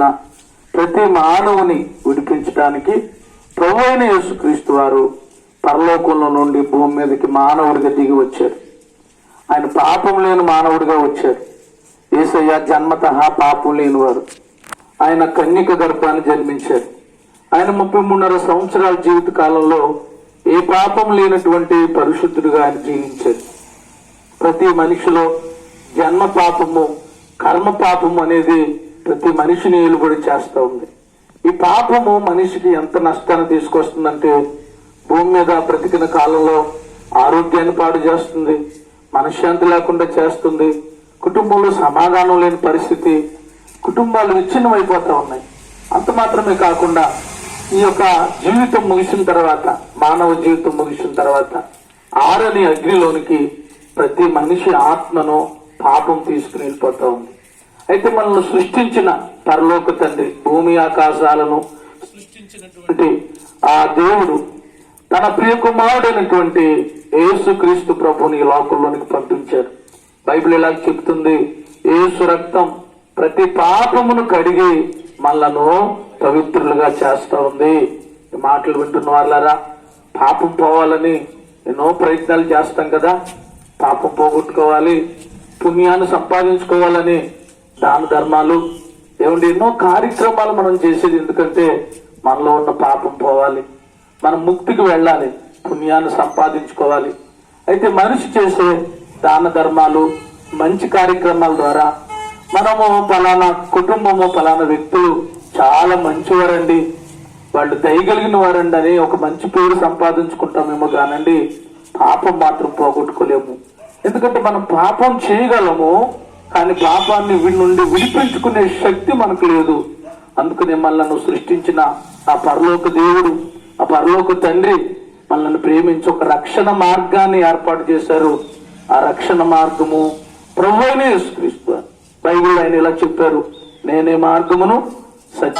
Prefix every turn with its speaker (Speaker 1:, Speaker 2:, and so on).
Speaker 1: ఉన్న ప్రతి మానవుని విడిపించడానికి ప్రభు అయిన యేసుక్రీస్తు వారు పరలోకంలో నుండి భూమి మీదకి మానవుడిగా దిగి వచ్చారు. ఆయన పాపం లేని మానవుడిగా వచ్చారు. ఏసయ్య జన్మత పాపం లేనివారు. ఆయన కన్యక గర్భాన్ని జన్మించారు. ఆయన ముప్పై మూడున్నర సంవత్సరాల జీవిత కాలంలో ఏ పాపం లేనటువంటి పరిశుద్ధుడిగా ఆయన జీవించారు. ప్రతి మనిషిలో జన్మ పాపము కర్మ పాపము అనేది ప్రతి మనిషిని కూడా చేస్తూ ఉంది. ఈ పాపము మనిషికి ఎంత నష్టాన్ని తీసుకొస్తుందంటే భూమి మీద బ్రతికిన కాలంలో ఆరోగ్యాన్ని పాడు చేస్తుంది మనశ్శాంతి లేకుండా చేస్తుంది కుటుంబంలో సమాధానం లేని పరిస్థితి కుటుంబాలు విచ్ఛిన్నమైపోతూ ఉన్నాయి. అంత మాత్రమే కాకుండా ఈ యొక్క జీవితం ముగిసిన తర్వాత మానవ జీవితం ముగిసిన తర్వాత ఆరని అగ్నిలోనికి ప్రతి మనిషి ఆత్మను పాపం తీసుకుని వెళ్ళిపోతూ ఉంది. అయితే మనల్ని సృష్టించిన పరలోక తండ్రి భూమి ఆకాశాలను సృష్టించినటువంటి ఆ దేవుడు తన ప్రియ కుమారుడైనటువంటి యేసుక్రీస్తు ప్రభుని ఈ లోకంలోనికి పంపించారు బైబిల్ ఇలా చెప్తుంది యేసు రక్తం ప్రతి పాపమును కడిగి మనలను పవిత్రులుగా చేస్తా ఉంది. మాటలు వింటున్న వాళ్ళారా పాపం పోవాలని ఎన్నో ప్రయత్నాలు చేస్తాం కదా పాపం పోగొట్టుకోవాలి పుణ్యాన్ని సంపాదించుకోవాలని దాన ధర్మాలు ఏమంటే ఎన్నో కార్యక్రమాలు మనం చేసేది. ఎందుకంటే మనలో ఉన్న పాపం పోవాలి. మనం ముక్తికి వెళ్ళాలి. పుణ్యాన్ని సంపాదించుకోవాలి. అయితే మనిషి చేసే దాన ధర్మాలు మంచి కార్యక్రమాల ద్వారా మనము పలానా కుటుంబము పలానా వ్యక్తులు చాలా మంచివారండి. వాళ్ళు దయగలిగిన వారండి అని ఒక మంచి పేరు సంపాదించుకుంటామేమో కానండి పాపం మాత్రం పోగొట్టుకోలేము. ఎందుకంటే మనం పాపం చేయగలము కానీ పాపాన్ని వీడి నుండి విడిపించుకునే శక్తి మనకు లేదు. అందుకనే మనల్ని సృష్టించిన ఆ పరలోక దేవుడు ఆ పరలోక తండ్రి మనల్ని ప్రేమించి ఒక రక్షణ మార్గాన్ని ఏర్పాటు చేశారు. ఆ రక్షణ మార్గము ప్రభు అయిన బైబిల్ ఆయన ఇలా చెప్పారు నేనే మార్గమును